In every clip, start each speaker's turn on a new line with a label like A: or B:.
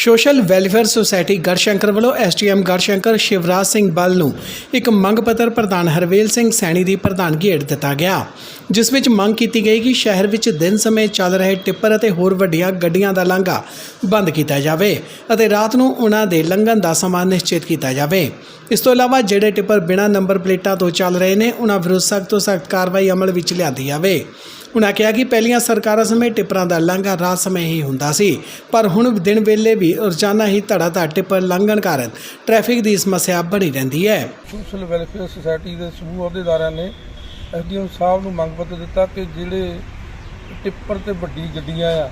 A: Social welfare society Garhshankar ਵੱਲੋਂ SDM Garhshankar Shivraj Singh ਬਲ ਨੂੰ ਇੱਕ ਮੰਗ ਪੱਤਰ ਪ੍ਰਧਾਨ ਹਰਵੇਲ ਸਿੰਘ ਸੈਣੀ ਦੀ ਪ੍ਰਧਾਨਗੀ ਹੇਠ ਦਿੱਤਾ ਗਿਆ, ਜਿਸ ਵਿੱਚ ਮੰਗ ਕੀਤੀ ਗਈ ਕਿ ਸ਼ਹਿਰ ਵਿੱਚ ਦਿਨ ਸਮੇਂ ਚੱਲ ਰਹੇ ਟਿੱਪਰ ਅਤੇ ਹੋਰ ਵੱਡੀਆਂ ਗੱਡੀਆਂ ਦਾ ਲਾਂਘਾ ਬੰਦ ਕੀਤਾ ਜਾਵੇ ਅਤੇ ਰਾਤ ਨੂੰ ਉਹਨਾਂ ਦੇ ਲੰਘਣ ਦਾ ਸਮਾਂ ਨਿਸ਼ਚਿਤ ਕੀਤਾ ਜਾਵੇ। ਇਸ ਤੋਂ ਇਲਾਵਾ ਜਿਹੜੇ ਟਿੱਪਰ ਬਿਨਾਂ ਨੰਬਰ ਪਲੇਟਾਂ ਤੋਂ ਚੱਲ ਰਹੇ ਨੇ, ਉਹਨਾਂ ਵਿਰੁੱਧ ਸਖਤ ਤੋਂ ਸਖਤ ਕਾਰਵਾਈ ਅਮਲ ਵਿੱਚ ਲਿਆਂਦੀ ਜਾਵੇ। ਉਹਨਾਂ ਕਿਹਾ ਕਿ ਪਹਿਲੀਆਂ ਸਰਕਾਰਾਂ ਸਮੇਂ ਟਿੱਪਰਾਂ ਦਾ ਲਾਂਘਾ ਰਾਤ ਸਮੇਂ ਹੀ ਹੁੰਦਾ ਸੀ, ਪਰ ਹੁਣ ਦਿਨ ਵੇਲੇ ਵੀ ਰੋਜ਼ਾਨਾ ਹੀ ਧੜਾ ਧੜ ਟਿੱਪਰ ਲੰਘਣ ਕਾਰਨ ਟ੍ਰੈਫਿਕ ਦੀ ਸਮੱਸਿਆ ਬਣੀ ਰਹਿੰਦੀ ਹੈ।
B: ਸੋਸ਼ਲ ਵੈਲਫੇਅਰ ਸੁਸਾਇਟੀ ਦੇ ਸਮੂਹ ਅਹੁਦੇਦਾਰਾਂ ਨੇ ਐਸਡੀਐਮ ਸਾਹਿਬ ਨੂੰ ਮੰਗ ਪੱਤਰ ਦਿੱਤਾ ਕਿ ਜਿਹੜੇ ਟਿੱਪਰ ਤੇ ਵੱਡੀ ਗੱਡੀਆਂ ਆ,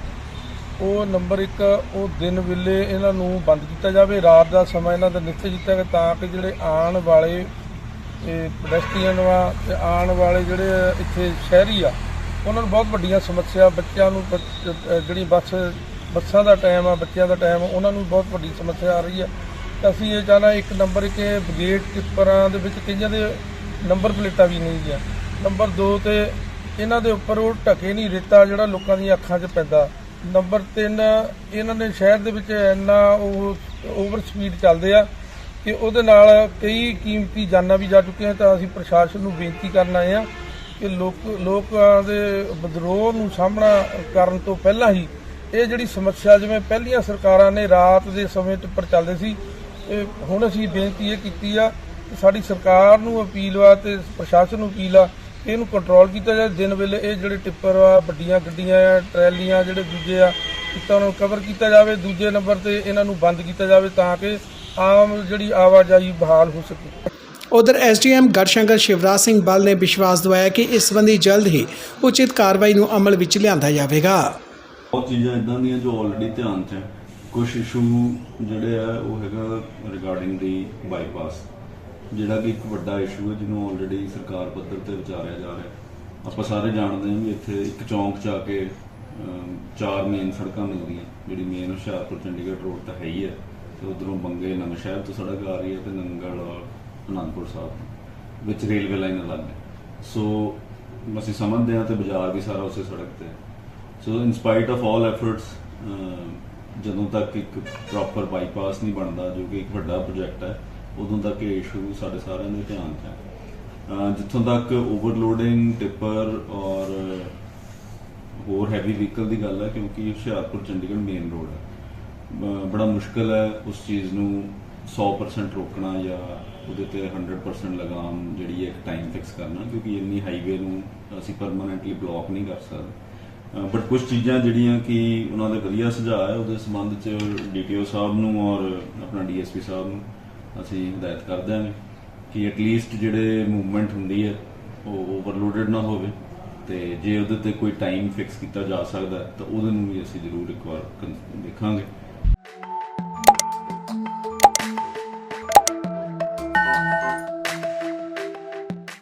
B: ਉਹ ਨੰਬਰ 1 ਉਹ ਦਿਨ ਵੇਲੇ ਇਹਨਾਂ ਨੂੰ ਬੰਦ ਕੀਤਾ ਜਾਵੇ, ਰਾਤ ਦਾ ਸਮਾਂ ਇਹਨਾਂ ਦਾ ਨਿਸ਼ਚਿਤ ਕੀਤਾ ਗਿਆ ਤਾਂ ਕਿ ਜਿਹੜੇ ਆਉਣ ਵਾਲੇ ਪੈਡਸਟਰੀਅਨ ਵਾ ਤੇ ਆਉਣ ਵਾਲੇ ਜਿਹੜੇ ਇੱਥੇ ਸ਼ਹਿਰੀ ਆ ਉਹਨਾਂ ਨੂੰ ਬਹੁਤ ਵੱਡੀਆਂ ਸਮੱਸਿਆ, ਬੱਚਿਆਂ ਨੂੰ ਬੱਚ- ਅਹ ਜਿਹੜੀ ਬੱਸ, ਬੱਸਾਂ ਦਾ ਟਾਈਮ ਆ, ਬੱਚਿਆਂ ਦਾ ਟਾਈਮ ਉਹਨਾਂ ਨੂੰ ਬਹੁਤ ਵੱਡੀ ਸਮੱਸਿਆ ਆ ਰਹੀ ਆ। ਤਾਂ ਅਸੀਂ ਇਹ ਚਾਹਨਾ ਇੱਕ ਨੰਬਰ ਕਿ ਇਹ ਬ੍ਰਿਗੇਡ ਟਿੱਪਰਾਂ ਦੇ ਵਿੱਚ ਕਈਆਂ ਦੇ ਨੰਬਰ ਪਲੇਟਾਂ ਵੀ ਨਹੀਂ ਗਿਆ ਨੰਬਰ 2 ਤੇ ਇਹਨਾਂ ਦੇ ਉੱਪਰ ਉਹ ਢਕੇ ਨਹੀਂ ਰੇਤਾ ਜਿਹੜਾ ਲੋਕਾਂ ਦੀਆਂ ਅੱਖਾਂ 'ਚ ਪੈਂਦਾ। ਨੰਬਰ 3 ਇਹਨਾਂ ਨੇ ਸ਼ਹਿਰ ਦੇ ਵਿੱਚ ਇੰਨਾ ਉਹ ਓਵਰ ਸਪੀਡ ਚੱਲਦੇ ਆ ਕਿ ਉਹਦੇ ਨਾਲ ਕਈ ਕੀਮਤੀ ਜਾਨਾਂ ਵੀ ਜਾ ਚੁੱਕੀਆਂ ਤਾਂ ਅਸੀਂ ਪ੍ਰਸ਼ਾਸਨ ਨੂੰ ਬੇਨਤੀ ਕਰਨ ਆਏ ਆ ਕਿ ਲੋਕ ਲੋਕਾਂ ਦੇ ਵਿਦਰੋਹ ਨੂੰ ਸਾਹਮਣਾ ਕਰਨ ਤੋਂ ਪਹਿਲਾਂ ਹੀ ਇਹ ਜਿਹੜੀ ਸਮੱਸਿਆ ਜਿਵੇਂ ਪਹਿਲੀਆਂ ਸਰਕਾਰਾਂ ਨੇ ਰਾਤ ਦੇ ਸਮੇਂ ਟਿੱਪਰ ਚੱਲਦੇ ਸੀ, ਇਹ ਹੁਣ ਅਸੀਂ ਬੇਨਤੀ ਇਹ ਕੀਤੀ ਆ ਕਿ ਸਾਡੀ ਸਰਕਾਰ ਨੂੰ ਅਪੀਲ ਵਾ ਤੇ ਪ੍ਰਸ਼ਾਸਨ ਨੂੰ ਅਪੀਲ ਆ ਇਹਨੂੰ ਕੰਟਰੋਲ ਕੀਤਾ ਜਾਵੇ ਦਿਨ ਵੇਲੇ ਇਹ ਜਿਹੜੇ ਟਿੱਪਰ ਆ, ਵੱਡੀਆਂ ਗੱਡੀਆਂ ਆ, ਟਰੈਲੀਆਂ ਜਿਹੜੇ ਦੂਜੇ ਆ ਕੀਤਾ ਉਹਨਾਂ ਨੂੰ ਕਵਰ ਕੀਤਾ ਜਾਵੇ। ਦੂਜੇ ਨੰਬਰ ਤੇ ਇਹਨਾਂ ਨੂੰ ਬੰਦ ਕੀਤਾ ਜਾਵੇ ਤਾਂ ਕਿ ਆਮ ਜਿਹੜੀ ਆਵਾਜਾਈ ਬਹਾਲ ਹੋ ਸਕੇ।
A: ਉਧਰ ਐਸਡੀਐਮ ਗੜਸ਼ੰਕਰ ਸ਼ਿਵਰਾਜ ਸਿੰਘ ਬਲ ਨੇ ਵਿਸ਼ਵਾਸ ਦਿਵਾਇਆ ਕਿ ਇਸ ਸੰਬੰਧੀ ਜਲਦ ਹੀ ਉਚਿਤ ਕਾਰਵਾਈ ਨੂੰ ਅਮਲ ਵਿੱਚ ਲਿਆਂਦਾ ਜਾਵੇਗਾ।
C: ਬਹੁਤ ਚੀਜ਼ਾਂ ਇਦਾਂ ਦੀਆਂ ਜੋ ਆਲਰੇਡੀ ਧਿਆਨ 'ਚ ਹੈ। ਕੁਝ ਇਸ਼ੂ ਜਿਹੜੇ ਆ, ਉਹ ਹੈਗਾ ਰਿਗਾਰਡਿੰਗ ਦੀ ਬਾਈਪਾਸ ਜਿਹੜਾ ਕਿ ਇੱਕ ਵੱਡਾ ਇਸ਼ੂ ਹੈ, ਜਿਹਨੂੰ ਆਲਰੇਡੀ ਸਰਕਾਰ ਪੱਧਰ ਤੇ ਵਿਚਾਰਿਆ ਜਾ ਰਿਹਾ ਆਪਾਂ ਸਾਰੇ ਜਾਣਦੇ ਹਾਂ ਵੀ ਇੱਥੇ ਇੱਕ ਚੌਂਕ 'ਚ ਆ ਕੇ ਚਾਰ ਮੇਨ ਸੜਕਾਂ ਮਿਲਦੀਆਂ। ਜਿਹੜੀ ਮੇਨ ਹੁਸ਼ਿਆਰਪੁਰ, ਚੰਡੀਗੜ੍ਹ ਰੋਡ ਤਾਂ ਹੈ ਹੀ ਹੈ। ਤੇ ਉਧਰੋਂ ਬੰਗੇ ਨਵਾਂ ਸ਼ਹਿਰ ਤੋਂ ਸੜਕ ਆ ਰਹੀ ਹੈ ਤੇ ਨੰਗਲ ਅਨੰਦਪੁਰ ਸਾਹਿਬ ਵਿੱਚ ਰੇਲਵੇ ਲਾਈਨ ਅਲੱਗ ਹੈ ਸੋ ਅਸੀਂ ਸਮਝਦੇ ਹਾਂ ਤੇ ਬਾਜ਼ਾਰ ਵੀ ਸਾਰਾ ਉਸੇ ਸੜਕ ਤੇ ਹੈ। ਸੋ ਇਨ ਸਪਾਈਟ ਆਫ ਆਲ ਐਫਰਟਸ ਜਦੋਂ ਤੱਕ ਇੱਕ ਪ੍ਰੋਪਰ ਬਾਈਪਾਸ ਨਹੀਂ ਬਣਦਾ, ਜੋ ਕਿ ਇੱਕ ਵੱਡਾ ਪ੍ਰੋਜੈਕਟ ਹੈ, ਉਦੋਂ ਤੱਕ ਇਹ ਇਸ਼ੂ ਸਾਡੇ ਸਾਰਿਆਂ ਦੇ ਧਿਆਨ 'ਚ ਹੈ। ਜਿੱਥੋਂ ਤੱਕ ਓਵਰਲੋਡਿੰਗ ਟਿੱਪਰ ਔਰ ਹੋਰ ਹੈਵੀ ਵਹੀਕਲ ਦੀ ਗੱਲ ਹੈ, ਕਿਉਂਕਿ ਹੁਸ਼ਿਆਰਪੁਰ ਚੰਡੀਗੜ੍ਹ ਮੇਨ ਰੋਡ ਹੈ। ਬ- ਬੜਾ ਮੁਸ਼ਕਲ ਹੈ ਉਸ ਚੀਜ਼ ਨੂੰ 100% ਰੋਕਣਾ ਜਾਂ ਉਹਦੇ ਤੇ 100% ਲਗਾਮ ਜਿਹੜੀ ਹੈ ਇੱਕ ਟਾਈਮ ਫਿਕਸ ਕਰਨਾ, ਕਿਉਂਕਿ ਇੰਨੀ ਹਾਈਵੇ ਨੂੰ ਅਸੀਂ ਪਰਮਨੈਂਟਲੀ ਬਲੌਕ ਨਹੀਂ ਕਰ ਸਕਦੇ। ਬਟ ਕੁਝ ਚੀਜ਼ਾਂ ਜਿਹੜੀਆਂ ਕਿ ਉਹਨਾਂ ਦਾ ਵਧੀਆ ਸੁਝਾਅ ਹੈ, ਉਹਦੇ ਸੰਬੰਧ ਚ ਡੀਟੀਓ ਸਾਹਿਬ ਨੂੰ ਔਰ ਆਪਣਾ ਡੀਐਸਪੀ ਸਾਹਿਬ ਨੂੰ ਅਸੀਂ ਹਦਾਇਤ ਕਰ ਦਿਆਂਗੇ ਕਿ ਐਟਲੀਸਟ ਜਿਹੜੇ ਮੂਵਮੈਂਟ ਹੁੰਦੀ ਹੈ, ਉਹ ਓਵਰਲੋਡਡ ਨਾ ਹੋਵੇ ਤੇ ਜੇ ਉਹਦੇ ਤੇ ਕੋਈ ਟਾਈਮ ਫਿਕਸ ਕੀਤਾ ਜਾ ਸਕਦਾ ਤਾਂ ਉਹਦੇ ਨੂੰ ਵੀ ਅਸੀਂ ਜ਼ਰੂਰ ਇੱਕ ਵਾਰ ਦੇਖਾਂਗੇ।